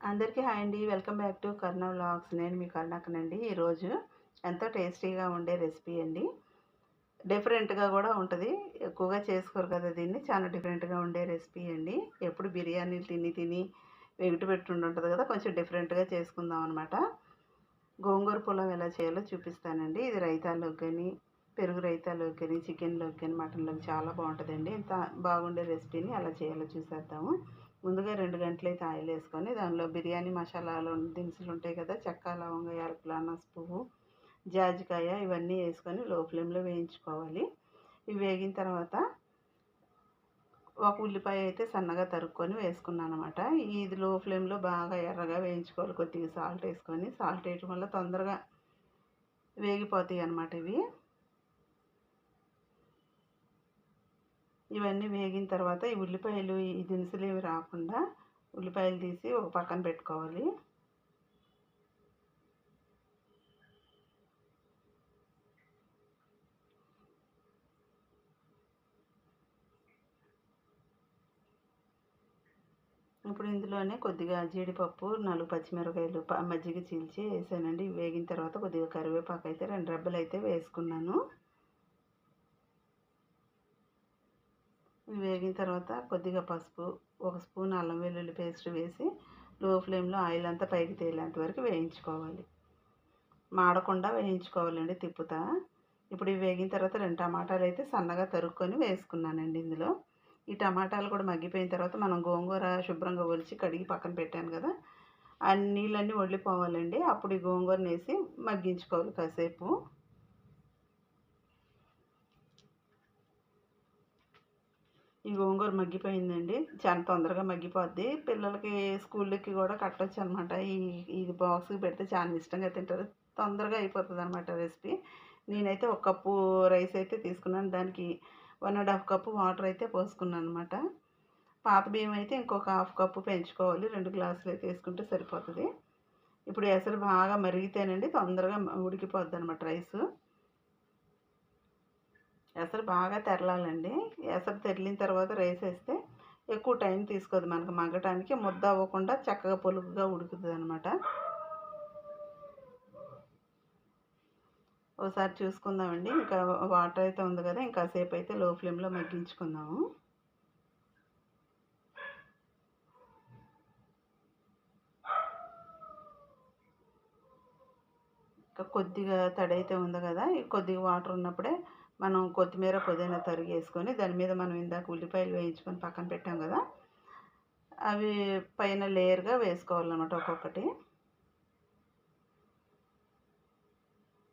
అందరికీ హాయ్ అండి. Welcome back to Karna vlogs. నేను మీ కర్ణాకనండి ఈరోజు ఎంతో టేస్టీగా ఉండే రెసిపీ అండి. డిఫరెంట్గా కూడా ఉంటుంది. ఎక్కువగా చేసుకోరు కదా దీన్ని. చాలా డిఫరెంట్గా ఉండే రెసిపీ అండి. ఎప్పుడు బిర్యానీలు తిని తిని వెగిటి పెట్టుండి ఉంటుంది కదా కొంచెం డిఫరెంట్గా చేసుకుందాం అనమాట గోంగూర పొలం ఎలా చేయాలో చూపిస్తానండి. ఇది రైతాల్లోకి కానీ పెరుగు రైతాలోకి కానీ చికెన్లోకి కానీ మటన్లోకి చాలా బాగుంటుందండి. ఇంత బాగుండే రెసిపీని ఎలా చేయాలో చూసేద్దాము. ముందుగా రెండు గంటలైతే ఆయిల్ వేసుకొని దానిలో బిర్యానీ మసాలాలు దినుసులు ఉంటాయి కదా చెక్క లవంగ యాలకులు పువ్వు జాజికాయ ఇవన్నీ వేసుకొని లో ఫ్లేమ్లో వేయించుకోవాలి. ఇవి వేగిన తర్వాత ఒక ఉల్లిపాయ అయితే సన్నగా తరుక్కొని వేసుకున్నాను అనమాట ఇది లో ఫ్లేమ్లో బాగా ఎర్రగా వేయించుకోవాలి కొద్దిగా సాల్ట్ వేసుకొని. సాల్ట్ వేయటం వల్ల తొందరగా వేగిపోతాయి అనమాట ఇవి. ఇవన్నీ వేగిన తర్వాత ఈ ఉల్లిపాయలు ఈ దినుసులు ఇవి రాకుండా ఉల్లిపాయలు తీసి ఒక పక్కన పెట్టుకోవాలి. ఇప్పుడు ఇందులోనే కొద్దిగా జీడిపప్పు నాలుగు పచ్చిమిరపకాయలు మజ్జిగ చీల్చి వేసానండి. వేగిన తర్వాత కొద్దిగా కరివేపాకు అయితే రెండు రెబ్బలు అయితే వేసుకున్నాను. వేగిన తర్వాత కొద్దిగా పసుపు ఒక స్పూన్ అల్లం వెల్లుల్లి పేస్ట్ వేసి లో ఫ్లేమ్లో ఆయిల్ అంతా పైకి తేలేంత వరకు వేయించుకోవాలి. మాడకుండా వేయించుకోవాలండి తిప్పుతా. ఇప్పుడు ఇవి వేగిన తర్వాత రెండు టమాటాలు అయితే సన్నగా తరుక్కొని వేసుకున్నానండి ఇందులో. ఈ టమాటాలు కూడా మగ్గిపోయిన తర్వాత మనం గోంగూర శుభ్రంగా ఒలిచి కడిగి పక్కన పెట్టాను కదా ఆ నీళ్ళన్నీ వడిలిపోవాలండి అప్పుడు ఈ గోంగూరని వేసి మగ్గించుకోవాలి కాసేపు. ఈ గోంగూర మగ్గిపోయిందండి. చాలా తొందరగా మగ్గిపోద్ది. పిల్లలకి స్కూల్కి కూడా కట్టొచ్చు అనమాట ఈ ఇది బాక్స్కి పెడితే చాలా ఇష్టంగా తింటారు. తొందరగా అయిపోతుంది అనమాట రెసిపీ. నేనైతే ఒక కప్పు రైస్ అయితే తీసుకున్నాను. దానికి one and half cup water అయితే పోసుకున్నాను అనమాట పాత బియ్యం అయితే ఇంకొక హాఫ్ కప్పు పెంచుకోవాలి. రెండు గ్లాసులు అయితే వేసుకుంటే సరిపోతుంది. ఇప్పుడు ఎసరు బాగా మరిగితేనండి తొందరగా ఉడికిపోద్ది అనమాట రైసు. ఎసరు బాగా తెరలాలండి. ఎసరు తెరిలిన తర్వాత రైస్ వేస్తే ఎక్కువ టైం తీసుకోదు మనకు మగ్గటానికి. ముద్ద అవ్వకుండా చక్కగా పొలుగుగా ఉడుకుతుంది అనమాట ఒకసారి చూసుకుందామండి. ఇంకా వాటర్ అయితే ఉంది కదా ఇంకా సేపు అయితే లో ఫ్లేమ్లో మగ్గించుకుందాము. ఇంకా కొద్దిగా తడి అయితే ఉంది కదా కొద్దిగా వాటర్ ఉన్నప్పుడే మనం కొత్తిమీర పుదీనా తరిగి వేసుకొని దాని మీద మనం ఇందాక ఉల్లిపాయలు వేయించుకొని పక్కన పెట్టాం కదా అవి పైన లేయర్గా వేసుకోవాలన్నమాట ఒక్కొక్కటి.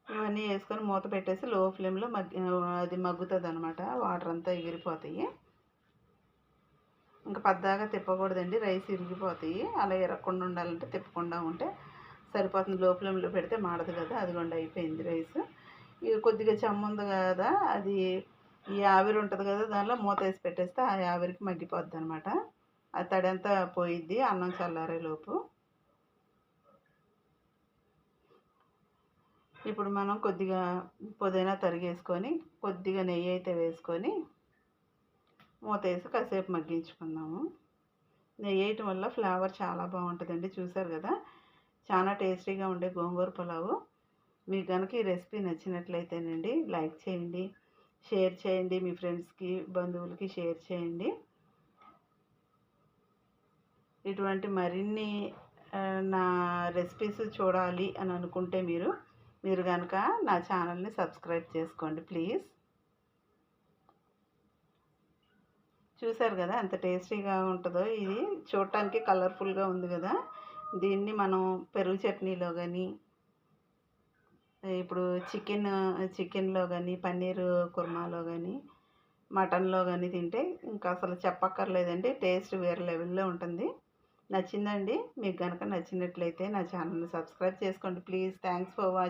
ఇవన్నీ వేసుకొని మూత పెట్టేసి లో ఫ్లేమ్లో మగ్గి అది మగ్గుతుంది అనమాట వాటర్ అంతా ఎగిరిపోతాయి. ఇంకా పద్దాగా తిప్పకూడదండి రైస్ ఇరిగిపోతాయి అలా ఇరగకుండా ఉండాలంటే తిప్పకుండా ఉంటే సరిపోతుంది. లో ఫ్లేమ్లో పెడితే మాడదు కదా అదిగోండి అయిపోయింది రైస్. కొద్దిగా చెమ్మ ఉంది కదా అది ఈ ఆవిరి ఉంటుంది కదా దానిలో మూత వేసి పెట్టేస్తే ఆ ఆవిరికి మగ్గిపోద్ది అనమాట ఆ తడంతా పోయిద్ది అన్నం చల్లారే లోపు. ఇప్పుడు మనం కొద్దిగా పుదీనా తరిగేసుకొని కొద్దిగా నెయ్యి అయితే వేసుకొని మూత వేసి కాసేపు మగ్గించుకుందాము. నెయ్యి వేయటం వల్ల ఫ్లేవర్ చాలా బాగుంటుందండి చూసారు కదా? చాలా టేస్టీగా ఉండే గోంగూర పులావు. మీకు కనుక ఈ రెసిపీ నచ్చినట్లయితేనండి లైక్ చేయండి షేర్ చేయండి మీ ఫ్రెండ్స్కి బంధువులకి షేర్ చేయండి. ఇటువంటి మరిన్ని నా రెసిపీస్ చూడాలి అని అనుకుంటే మీరు మీరు కనుక నా ఛానల్ని సబ్స్క్రైబ్ చేసుకోండి ప్లీజ్. చూసారు కదా ఎంత టేస్టీగా ఉంటుందో ఇది. చూడటానికి కలర్ఫుల్గా ఉంది కదా. దీన్ని మనం పెరుగు చట్నీలో కానీ ఇప్పుడు చికెన్ చికెన్లో కానీ పన్నీర్ కుర్మాలో కానీ మటన్లో కానీ తింటే ఇంకా అసలు చెప్పక్కర్లేదండి. టేస్ట్ వేరే లెవెల్లో ఉంటుంది. నచ్చిందండి? మీకు కనుక నచ్చినట్లయితే నా ఛానల్ని సబ్స్క్రైబ్ చేసుకోండి. ప్లీజ్. Thanks for watching